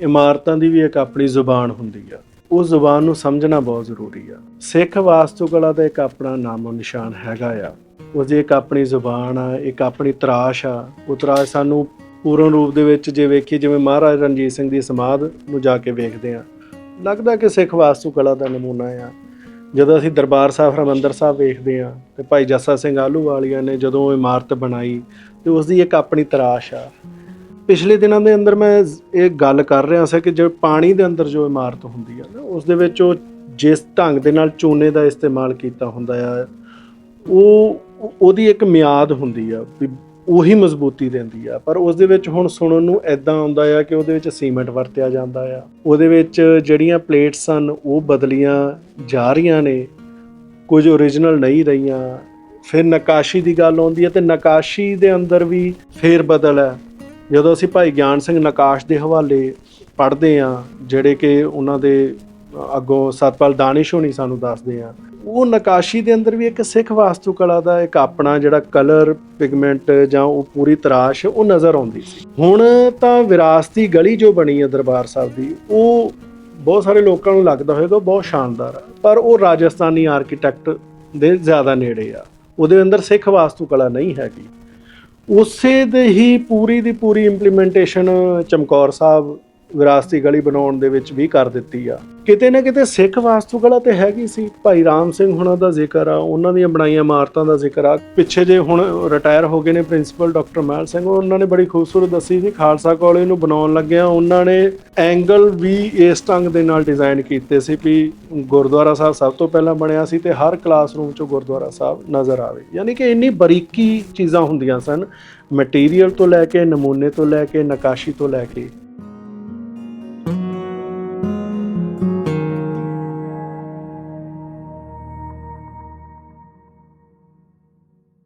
ਇਮਾਰਤਾਂ ਦੀ ਵੀ ਇੱਕ ਆਪਣੀ ਜ਼ੁਬਾਨ ਹੁੰਦੀ ਆ। ਉਹ ਜ਼ੁਬਾਨ ਨੂੰ ਸਮਝਣਾ ਬਹੁਤ ਜ਼ਰੂਰੀ ਆ। ਸਿੱਖ ਵਾਸਤੂਕਲਾ ਦਾ ਇੱਕ ਆਪਣਾ ਨਾਮੋ ਨਿਸ਼ਾਨ ਹੈਗਾ ਆ। ਉਹਦੀ ਇੱਕ ਆਪਣੀ ਜ਼ੁਬਾਨ ਆ, ਇੱਕ ਆਪਣੀ ਤਰਾਸ਼ ਆ, ਉਹ ਤਰਾਸ਼ ਸਾਨੂੰ ਪੂਰਨ ਰੂਪ ਦੇ ਵਿੱਚ ਜੇ ਵੇਖੀ ਜਿਵੇਂ ਮਹਾਰਾਜ ਰਣਜੀਤ ਸਿੰਘ ਦੀ ਸਮਾਧ ਨੂੰ ਜਾ ਕੇ ਵੇਖਦੇ ਆ। ਲੱਗਦਾ ਕਿ ਸਿੱਖ ਵਾਸਤੂਕਲਾ ਦਾ ਨਮੂਨਾ ਆ। ਜਦੋਂ ਅਸੀਂ ਦਰਬਾਰ ਸਾਹਿਬ, ਹਰਿਮੰਦਰ ਸਾਹਿਬ ਵੇਖਦੇ ਆ, ਤੇ ਭਾਈ ਜੱਸਾ ਸਿੰਘ ਆਲੂ ਵਾਲੀਆਂ ਨੇ ਜਦੋਂ ਇਮਾਰਤ ਬਣਾਈ, ਤੇ ਉਸ ਦੀ ਇੱਕ ਆਪਣੀ ਤਰਾਸ਼ ਆ। ਪਿਛਲੇ ਦਿਨਾਂ ਦੇ ਅੰਦਰ ਮੈਂ ਇਹ ਗੱਲ ਕਰ ਰਿਹਾ ਸੀ ਕਿ ਜੇ ਪਾਣੀ ਦੇ ਅੰਦਰ ਜੋ ਇਮਾਰਤ ਹੁੰਦੀ ਆ ਨਾ, ਉਸ ਦੇ ਵਿੱਚ ਉਹ ਜਿਸ ਢੰਗ ਦੇ ਨਾਲ ਚੂਨੇ ਦਾ ਇਸਤੇਮਾਲ ਕੀਤਾ ਹੁੰਦਾ ਆ, ਉਹ ਉਹਦੀ ਇੱਕ ਮਿਆਦ ਹੁੰਦੀ ਆ ਵੀ ਉਹੀ ਮਜ਼ਬੂਤੀ ਦਿੰਦੀ ਆ। ਪਰ ਉਸ ਦੇ ਵਿੱਚ ਹੁਣ ਸੁਣਨ ਨੂੰ ਐਦਾਂ ਆਉਂਦਾ ਆ ਕਿ ਉਹਦੇ ਵਿੱਚ ਸੀਮੈਂਟ ਵਰਤਿਆ ਜਾਂਦਾ ਆ। ਉਹਦੇ ਵਿੱਚ ਜਿਹੜੀਆਂ ਪਲੇਟਸ ਸਨ, ਉਹ ਬਦਲੀਆਂ ਜਾ ਰਹੀਆਂ ਨੇ। ਕੁਝ ਓਰੀਜਨਲ ਨਹੀਂ ਰਹੀਆਂ। ਫਿਰ ਨਕਾਸ਼ੀ ਦੀ ਗੱਲ ਆਉਂਦੀ ਹੈ ਤੇ ਨਕਾਸ਼ੀ ਦੇ ਅੰਦਰ ਵੀ ਫੇਰ ਬਦਲ ਹੈ ਜਦੋਂ ਅਸੀਂ ਭਾਈ ਗਿਆਨ ਸਿੰਘ ਨਕਾਸ਼ ਦੇ ਹਵਾਲੇ ਪੜ੍ਹਦੇ ਆ ਜਿਹੜੇ ਕਿ ਉਹਨਾਂ ਦੇ ਅੱਗੋਂ ਸਤਪਾਲ ਦਾਨਿਸ਼ ਹੋਣੀ ਸਾਨੂੰ ਦੱਸਦੇ ਆ ਉਹ ਨਕਾਸ਼ੀ ਦੇ ਅੰਦਰ ਵੀ ਇੱਕ ਸਿੱਖ ਵਾਸਤੂ ਕਲਾ ਦਾ ਇੱਕ ਆਪਣਾ ਜਿਹੜਾ ਕਲਰ, ਪਿਗਮੈਂਟ ਜਾਂ ਉਹ ਪੂਰੀ ਤਰਾਸ਼ ਉਹ ਨਜ਼ਰ ਆਉਂਦੀ ਸੀ। ਹੁਣ ਤਾਂ ਵਿਰਾਸਤੀ ਗਲੀ ਜੋ ਬਣੀ ਹੈ ਦਰਬਾਰ ਸਾਹਿਬ ਦੀ, ਉਹ ਬਹੁਤ ਸਾਰੇ ਲੋਕਾਂ ਨੂੰ ਲੱਗਦਾ ਹੋਵੇਗਾ ਉਹ ਬਹੁਤ ਸ਼ਾਨਦਾਰ ਆ, ਪਰ ਉਹ ਰਾਜਸਥਾਨੀ ਆਰਕੀਟੈਕਟ ਦੇ ਜ਼ਿਆਦਾ ਨੇੜੇ ਆ। ਉਹਦੇ ਅੰਦਰ ਸਿੱਖ ਵਾਸਤੂ ਕਲਾ ਨਹੀਂ ਹੈਗੀ। ਉਸੇ ਦੇ ਹੀ ਪੂਰੀ ਦੀ ਪੂਰੀ ਇੰਪਲੀਮੈਂਟੇਸ਼ਨ ਚਮਕੌਰ ਸਾਹਿਬ ਵਿਰਾਸਤੀ ਗਲੀ ਬਣਾਉਣ ਦੇ ਵਿੱਚ ਵੀ ਕਰ ਦਿੱਤੀ ਆ। ਕਿਤੇ ਨਾ ਕਿਤੇ ਸਿੱਖ ਵਾਸਤੂ ਕਲਾ ਤੇ ਹੈਗੀ ਸੀ। ਭਾਈ ਰਾਮ ਸਿੰਘ ਹੁਣਾਂ ਦਾ ਜ਼ਿਕਰ ਆ, ਉਹਨਾਂ ਦੀਆਂ ਬਣਾਈਆਂ ਇਮਾਰਤਾਂ ਦਾ ਜ਼ਿਕਰ ਆ। ਪਿੱਛੇ ਜੇ ਹੁਣ ਰਿਟਾਇਰ ਹੋ ਗਏ ਨੇ ਪ੍ਰਿੰਸੀਪਲ ਡਾਕਟਰ ਮਹਿਲ ਸਿੰਘ, ਉਹਨਾਂ ਨੇ ਬੜੀ ਖੂਬਸੂਰਤ ਦੱਸੀ ਸੀ, ਖਾਲਸਾ ਕਾਲਜ ਨੂੰ ਬਣਾਉਣ ਲੱਗਿਆ ਉਹਨਾਂ ਨੇ ਐਂਗਲ ਵੀ ਇਸ ਢੰਗ ਦੇ ਨਾਲ ਡਿਜ਼ਾਈਨ ਕੀਤੇ ਸੀ ਵੀ ਗੁਰਦੁਆਰਾ ਸਾਹਿਬ ਸਭ ਤੋਂ ਪਹਿਲਾਂ ਬਣਿਆ ਸੀ ਤੇ ਹਰ ਕਲਾਸਰੂਮ 'ਚੋਂ ਗੁਰਦੁਆਰਾ ਸਾਹਿਬ ਨਜ਼ਰ ਆਵੇ। ਯਾਨੀ ਕਿ ਇੰਨੀ ਬਰੀਕੀ ਚੀਜ਼ਾਂ ਹੁੰਦੀਆਂ ਸਨ ਮਟੀਰੀਅਲ ਤੋਂ ਲੈ ਕੇ, ਨਮੂਨੇ ਤੋਂ ਲੈ ਕੇ, ਨਕਾਸ਼ੀ ਤੋਂ ਲੈ ਕੇ।